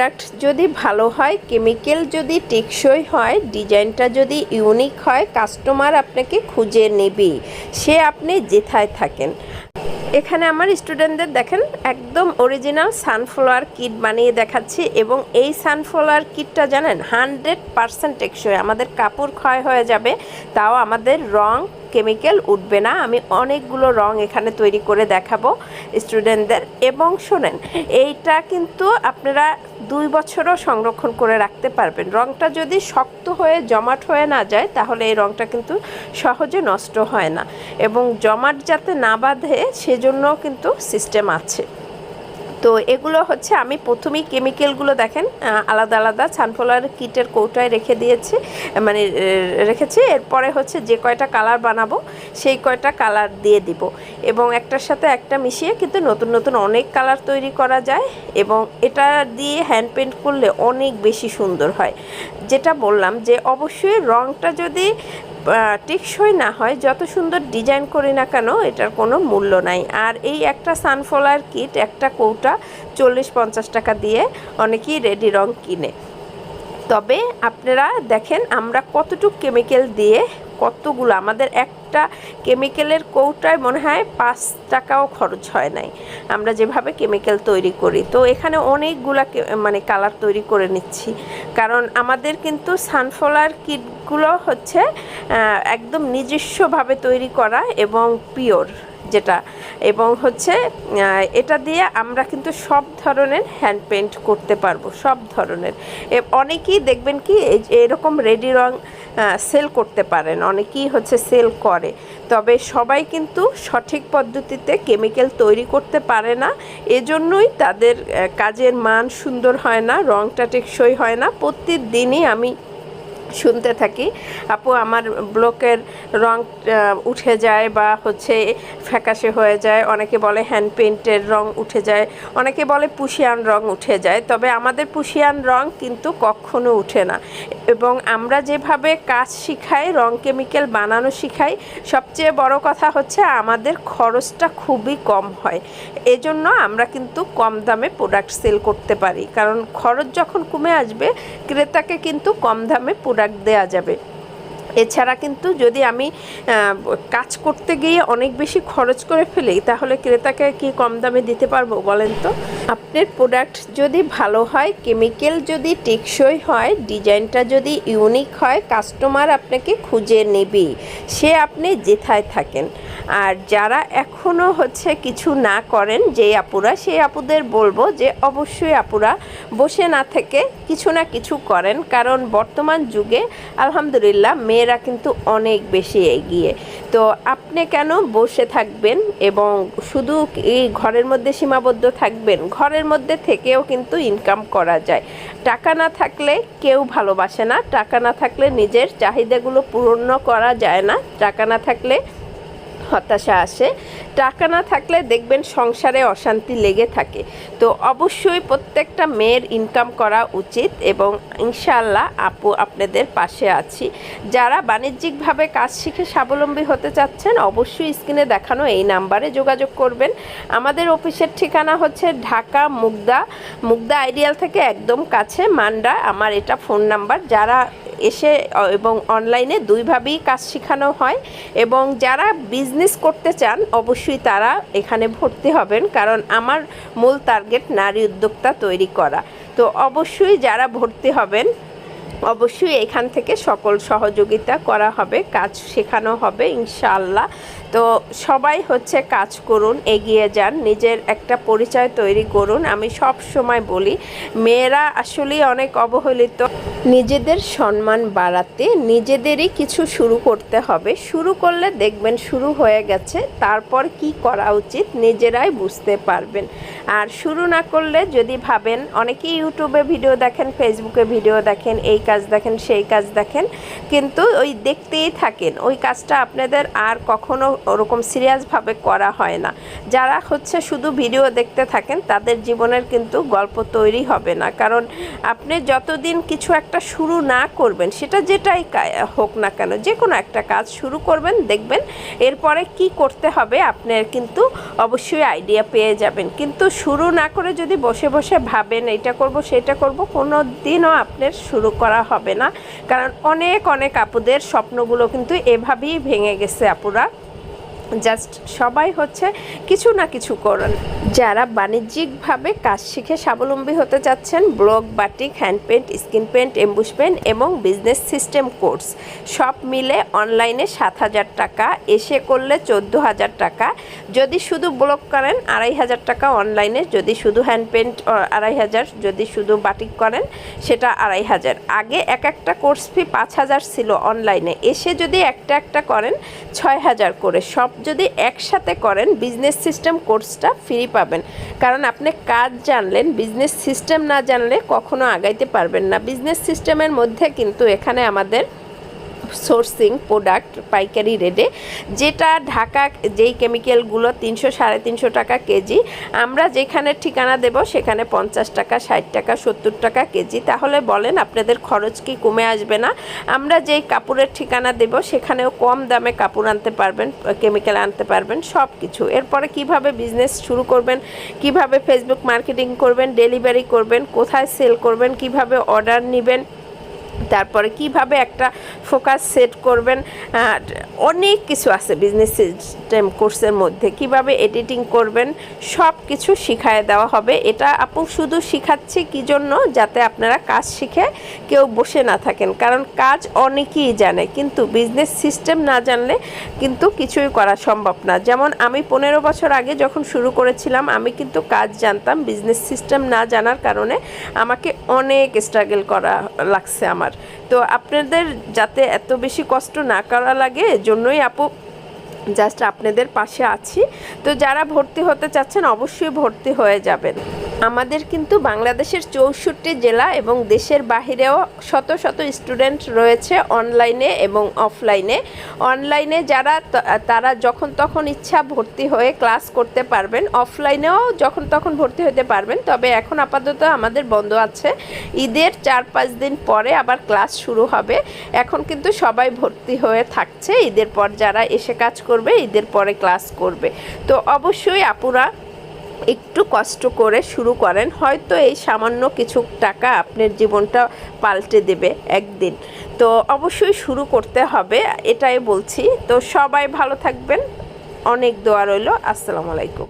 Product যদি ভালো হয় কেমিক্যাল যদি টেকসই হয়, ডিজাইনটা যদি ইউনিক হয় কাস্টমার আপনাকে খুঁজে নেবে। সে আপনি যেথায় থাকেন। এখানে আমার স্টুডেন্টদের দেখেন, একদম অরিজিনাল সানফ্লাওয়ার কিট বানিয়ে দেখাচ্ছি এবং এই সানফ্লাওয়ার কিটটা জানেন হানড্রেড পারসেন্ট টেকসই। আমাদের কাপড় ক্ষয় হয়ে যাবে, তাও আমাদের রং কেমিক্যাল উঠবে না। আমি অনেকগুলো রং এখানে তৈরি করে দেখাবো স্টুডেন্টদের এবং শোনেন, এইটা কিন্তু আপনারা দুই বছরও সংরক্ষণ করে রাখতে পারবেন। রংটা যদি শক্ত হয়ে, জমাট হয়ে না যায়, তাহলে এই রংটা কিন্তু সহজে নষ্ট হয় না। এবং জমাট যাতে না বাঁধে সেজন্য কিন্তু সিস্টেম আছে। তো এগুলো হচ্ছে আমি প্রথমেই কেমিক্যালগুলো দেখেন আলাদা আলাদা সানফ্লাওয়ার কিটের কৌটায় রেখে দিয়েছি মানে রেখেছি। এরপরে হচ্ছে যে কয়টা কালার বানাবো, সেই কয়টা কালার দিয়ে দিব। এবং একটার সাথে একটা মিশিয়ে কিন্তু নতুন নতুন অনেক কালার তৈরি করা যায় এবং এটা দিয়ে হ্যান্ড পেন্ট করলে অনেক বেশি সুন্দর হয়। যেটা বললাম যে অবশ্যই রংটা যদি টেকসই না হয়, যত সুন্দর ডিজাইন করি না কেন, এটার কোনো মূল্য নাই। আর এই একটা সানফ্লাওয়ার কিট, একটা কৌটা চল্লিশ পঞ্চাশ টাকা দিয়ে অনেকেই রেডি রং কিনে। তবে আপনারা দেখেন আমরা কতটুকু কেমিক্যাল দিয়ে কতগুলো, আমাদের একটা কেমিক্যালের কৌটায় মনে হয় পাঁচ টাকাও খরচ হয় নাই। আমরা যেভাবে কেমিক্যাল তৈরি করি। তো এখানে অনেকগুলা মানে কালার তৈরি করে নিচ্ছি। কারণ আমাদের কিন্তু সানফ্লাওয়ার কিটগুলো হচ্ছে একদম নিজস্বভাবে তৈরি করা এবং পিওর। যেটা। এবং হচ্ছে এটা দিয়ে আমরা কিন্তু সব ধরনের হ্যান্ড পেন্ট করতে পারব, সব ধরনের। অনেকেই দেখবেন কি এরকম রেডি রং সেল করতে পারেন, অনেকেই হচ্ছে সেল করে। তবে সবাই কিন্তু সঠিক পদ্ধতিতে কেমিক্যাল তৈরি করতে পারে না, এজন্যই তাদের কাজের মান সুন্দর হয় না, রংটা টেকসই হয় না। প্রতিদিনই আমি শুনতে থাকি। আপু, আমার ব্লকের রং উঠে যায় বা হচ্ছে ফ্যাকাশে হয়ে যায়। অনেকে বলে হ্যান্ড পেন্টের রং উঠে যায়। অনেকে বলে পুশিয়ান রং উঠে যায়। তবে আমাদের পুশিয়ান রং কিন্তু কখনো উঠে না। এবং আমরা যেভাবে কাজ শিখাই, রং কেমিক্যাল বানানো শিখাই, সবচেয়ে বড় কথা হচ্ছে আমাদের খরচটা খুবই কম হয়। এজন্য আমরা কিন্তু কম দামে প্রোডাক্ট সেল করতে পারি। কারণ খরচ যখন কমে আসবে, ক্রেতাকে কিন্তু কম দামে প্রোডাক্ট দেওয়া যাবে। এছাড়া কিন্তু যদি আমি কাজ করতে গিয়ে অনেক বেশি খরচ করে ফেলি, তাহলে ক্রেতাকে কি কম দামে দিতে পারব বলেন তো? আপনার প্রোডাক্ট যদি ভালো হয় কেমিক্যাল যদি টেকসই হয়, ডিজাইনটা যদি ইউনিক হয় কাস্টমার আপনাকে খুঁজে নেবেই। সে আপনি যেথায় থাকেন। আর যারা এখনও হচ্ছে কিছু না করেন যে আপুরা, সেই আপুদের বলব যে অবশ্যই আপুরা বসে না থেকে কিছু না কিছু করেন। কারণ বর্তমান যুগে আলহামদুলিল্লাহ মেয়েরা কিন্তু অনেক বেশি এগিয়ে। তো আপনি কেন বসে থাকবেন এবং শুধু এই ঘরের মধ্যে সীমাবদ্ধ থাকবেন? ঘরের মধ্যে থেকেও কিন্তু ইনকাম করা যায়। টাকা না থাকলে কেউ ভালোবাসে না। টাকা না থাকলে নিজের চাহিদাগুলো পূরণ করা যায় না। টাকা না থাকলে হতাশা আসে। টাকা না থাকলে দেখবেন সংসারে অশান্তি লেগে থাকে। তো অবশ্যই প্রত্যেকটা মেয়ের ইনকাম করা উচিত এবং ইনশাআল্লাহ আপু আপনাদের পাশে আছি। যারা বাণিজ্যিকভাবে কাজ শিখে স্বাবলম্বী হতে চাচ্ছেন, অবশ্যই স্ক্রিনে দেখানো এই নাম্বারে যোগাযোগ করবেন। আমাদের অফিসের ঠিকানা হচ্ছে ঢাকা মুগদা মুগদা আইডিয়াল থেকে একদম কাছে, মান্ডা, আমার এটা ফোন নাম্বার। যারা এসে এবং অনলাইনে দুইভাবেই কাজ শেখানো হয় এবং যারা বিজনেস করতে চান, অবশ্যই তারা এখানে ভর্তি হবেন। কারণ আমার মূল টার্গেট নারী উদ্যোক্তা তৈরি করা। তো অবশ্যই যারা ভর্তি হবেন অবশ্যই এখান থেকে সকল সহযোগিতা করা হবে, কাজ শেখানো হবে ইনশাআল্লাহ। তো সবাই হচ্ছে কাজ করুন, এগিয়ে যান, নিজের একটা পরিচয় তৈরি করুন। আমি সব সময় বলি, মেয়েরা আসলেই অনেক অবহেলিত। নিজেদের সম্মান বাড়াতে নিজেদেরই কিছু শুরু করতে হবে। শুরু করলে দেখবেন শুরু হয়ে গেছে, তারপর কি করা উচিত নিজেরাই বুঝতে পারবেন। আর শুরু না করলে যদি ভাবেন, অনেকেই ইউটিউবে ভিডিও দেখেন ফেসবুকে ভিডিও দেখেন, এই কাজ দেখেন, সেই কাজ দেখেন। কিন্তু ওই দেখতেই থাকেন, ওই কাজটা আপনাদের আর কখনো ওরকম সিরিয়াসভাবে করা হয় না। যারা হচ্ছে শুধু ভিডিও দেখতে থাকেন, তাদের জীবনের কিন্তু গল্প তৈরি হবে না। কারণ আপনি যতদিন কিছু একটা শুরু না করবেন, সেটা যেটাই হোক না কেন যে কোনো একটা কাজ শুরু করবেন, দেখবেন এরপরে কি করতে হবে, আপনার কিন্তু অবশ্যই আইডিয়া পেয়ে যাবেন। কিন্তু শুরু না করে যদি বসে বসে ভাবেন এটা করব, সেটা করব কোনো দিনও আপনার শুরু করা হবে না। কারণ অনেক অনেক আপুদের স্বপ্নগুলো কিন্তু এভাবেই ভেঙে গেছে আপুরা। জাস্ট সবাই হচ্ছে কিছু না কিছু করেন। যারা বাণিজ্যিকভাবে কাজ শিখে স্বাবলম্বী হতে চাচ্ছেন, block, batik hand paint skin paint, emboss paint এবং বিজনেস সিস্টেম কোর্স, সব মিলে অনলাইনে সাত হাজার টাকা, এসে করলে চোদ্দ হাজার টাকা। যদি শুধু ব্লক করেন, আড়াই হাজার টাকা অনলাইনে, যদি শুধু হ্যান্ড পেন্ট আড়াই হাজার, যদি শুধু বাটিক করেন, সেটা আড়াই হাজার। আগে এক একটা কোর্স ফি পাঁচ হাজার ছিল অনলাইনে, এসে যদি একটা একটা করেন, ছয় হাজার করে, সব যদি একসাথে করেন বিজনেস সিস্টেম কোর্সটা ফ্রি পাবেন। কারণ আপনি কাজ জানলেন বিজনেস সিস্টেম না জানলে কখনো আগাইতে পারবেন না। বিজনেস সিস্টেমের মধ্যে কিন্তু এখানে আমাদের সোর্সিং প্রোডাক্ট পাইকারি রেটে যেটা ঢাকা যেই কেমিক্যালগুলো তিনশো সাড়ে তিনশো টাকা কেজি আমরা যেখানে ঠিকানা দেব সেখানে পঞ্চাশ টাকা, ষাট টাকা, সত্তর টাকা কেজি তাহলে বলেন আপনাদের খরচ কি কমে আসবে না? আমরা যেই কাপড়ের ঠিকানা দেব সেখানেও কম দামে কাপড় আনতে পারবেন কেমিক্যাল আনতে পারবেন সব কিছু এরপরে কীভাবে বিজনেস শুরু করবেন, কীভাবে ফেসবুক মার্কেটিং করবেন ডেলিভারি করবেন, কোথায় সেল করবেন, কীভাবে অর্ডার নেবেন তারপরে কীভাবে একটা ফোকাস সেট করবেন অনেক কিছু আছে বিজনেস সিস্টেম কোর্সের মধ্যে। কীভাবে এডিটিং করবেন সব কিছু শিখায় দেওয়া হবে। এটা আপু শুধু শিখাচ্ছি কি জন্য? যাতে আপনারা কাজ শিখে কেউ বসে না থাকেন। কারণ কাজ অনেকেই জানে, কিন্তু বিজনেস সিস্টেম না জানলে কিন্তু কিছুই করা সম্ভব না। যেমন আমি পনেরো বছর আগে যখন শুরু করেছিলাম, আমি কিন্তু কাজ জানতাম। বিজনেস সিস্টেম না জানার কারণে আমাকে অনেক স্ট্রাগল করা লাগছে আমার। তো আপনাদের যাতে এত বেশি কষ্ট না করা লাগে, জন্যই আপু জাস্ট আপনাদের পাশে আছি। তো যারা ভর্তি হতে চাচ্ছেন, অবশ্যই ভর্তি হয়ে যাবেন। আমাদের কিন্তু বাংলাদেশের চৌষট্টি জেলা এবং দেশের বাহিরেও শত শত স্টুডেন্ট রয়েছে অনলাইনে এবং অফলাইনে। অনলাইনে যারা তারা যখন তখন ইচ্ছা ভর্তি হয়ে ক্লাস করতে পারবেন। অফলাইনেও যখন তখন ভর্তি হতে পারবেন। তবে এখন আপাতত আমাদের বন্ধ আছে। ঈদের চার পাঁচ দিন পরে আবার ক্লাস শুরু হবে। এখন কিন্তু সবাই ভর্তি হয়ে থাকছে। ঈদের পর যারা এসে কাজ করবে, ঈদের পরে ক্লাস করবে। তো অবশ্যই আপুরা একটু কষ্ট করে শুরু করেন, হয়তো এই সামান্য কিছু টাকা আপনার জীবনটা পাল্টে দেবে একদিন। তো অবশ্যই শুরু করতে হবে, এটাই বলছি। তো সবাই ভালো থাকবেন, অনেক দোয়া রইল, আসসালামু আলাইকুম।